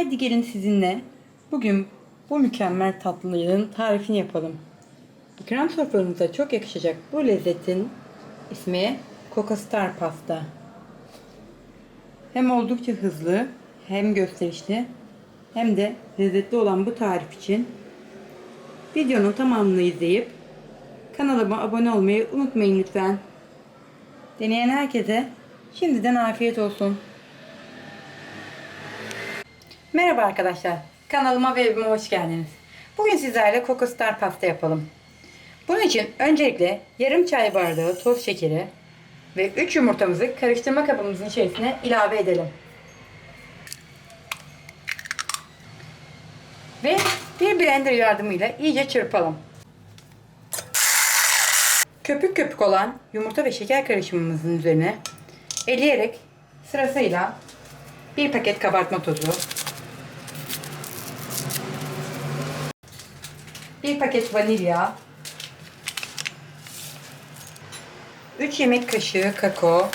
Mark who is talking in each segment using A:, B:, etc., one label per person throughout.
A: Haydi gelin sizinle bugün bu mükemmel tatlının tarifini yapalım. İkram soframıza çok yakışacak bu lezzetin ismi Coco Star Pasta. Hem oldukça hızlı, hem gösterişli, hem de lezzetli olan bu tarif için videonun tamamını izleyip kanalıma abone olmayı unutmayın lütfen. Deneyen herkese şimdiden afiyet olsun. Merhaba arkadaşlar. Kanalıma ve evime hoş geldiniz. Bugün sizlerle Coco Star pasta yapalım. Bunun için öncelikle yarım çay bardağı toz şekeri ve 3 yumurtamızı karıştırma kabımızın içerisine ilave edelim. Ve bir blender yardımıyla iyice çırpalım. Köpük köpük olan yumurta ve şeker karışımımızın üzerine eleyerek sırasıyla bir paket kabartma tozu, bir paket vanilya, 3 yemek kaşığı kakao,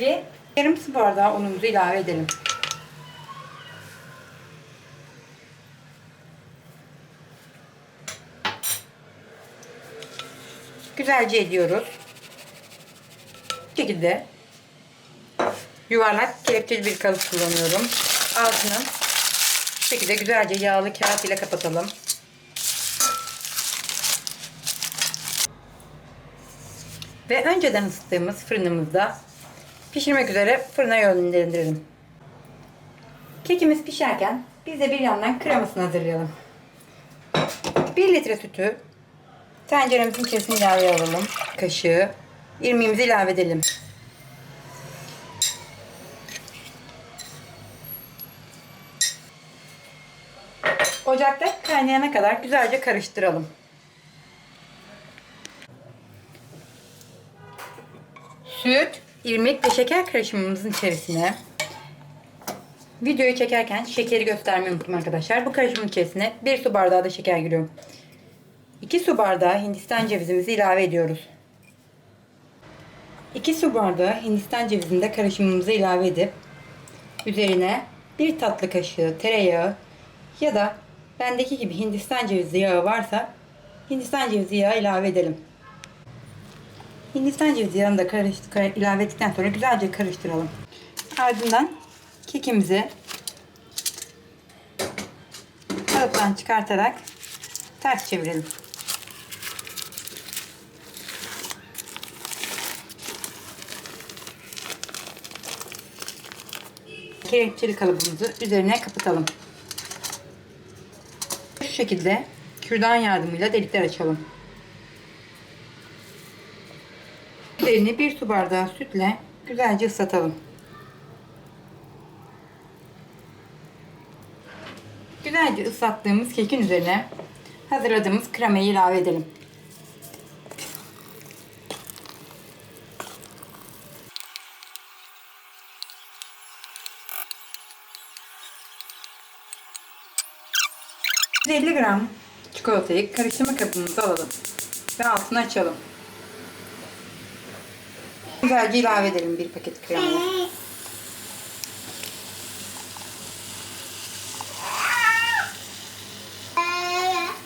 A: ve yarım su bardağı unumuzu ilave edelim. Güzelce ediyoruz. Şekilde yuvarlak kelepçeli bir kalıp kullanıyorum. Altını bu şekilde güzelce yağlı kağıt ile kapatalım. Ve önceden ısıttığımız fırınımızda pişirmek üzere fırına yönlendirelim. Kekimiz pişerken biz de bir yandan kremasını hazırlayalım. 1 litre sütü tenceremizin içerisine ilave alalım. Kaşığı irmiğimizi ilave edelim. Ocakta kaynayana kadar güzelce karıştıralım. Süt, irmik ve şeker karışımımızın içerisine videoyu çekerken şekeri göstermeyi unuttum arkadaşlar. Bu karışımın içerisine 1 su bardağı da şeker giriyorum. 2 su bardağı hindistan cevizimizi ilave ediyoruz. 2 su bardağı hindistan cevizini de karışımımıza ilave edip üzerine 1 tatlı kaşığı tereyağı ya da bendeki gibi hindistan cevizi yağı varsa hindistan cevizi yağı ilave edelim. Hindistan cevizi yağını da karıştır, ilave ettikten sonra güzelce karıştıralım. Ardından kekimizi kalıptan çıkartarak ters çevirelim. Kelepçeli kalıbımızı üzerine kapatalım. Şu şekilde kürdan yardımıyla delikler açalım. Üzerini bir su bardağı sütle güzelce ıslatalım. Güzelce ıslattığımız kekin üzerine hazırladığımız kremayı ilave edelim. ...150 gram çikolatayı karıştırma kabımıza alalım. Ve altını açalım. Güzelce ilave edelim bir paket kremayı.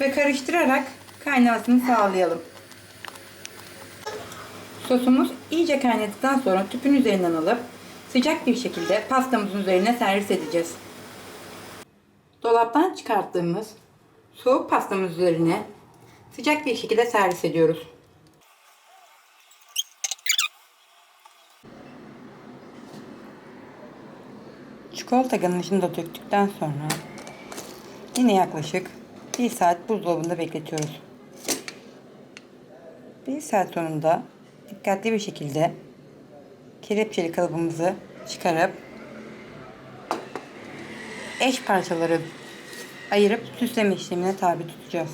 A: Ve karıştırarak kaynamasını sağlayalım. Sosumuz iyice kaynadıktan sonra tüpün üzerinden alıp sıcak bir şekilde pastamızın üzerine servis edeceğiz. Dolaptan çıkarttığımız soğuk pastamız üzerine sıcak bir şekilde servis ediyoruz. Çikolata ganajını da döktükten sonra yine yaklaşık 1 saat buzdolabında bekletiyoruz. 1 saat sonunda dikkatli bir şekilde kelepçeli kalıbımızı çıkarıp eş parçaları ayırıp süsleme işlemine tabi tutacağız.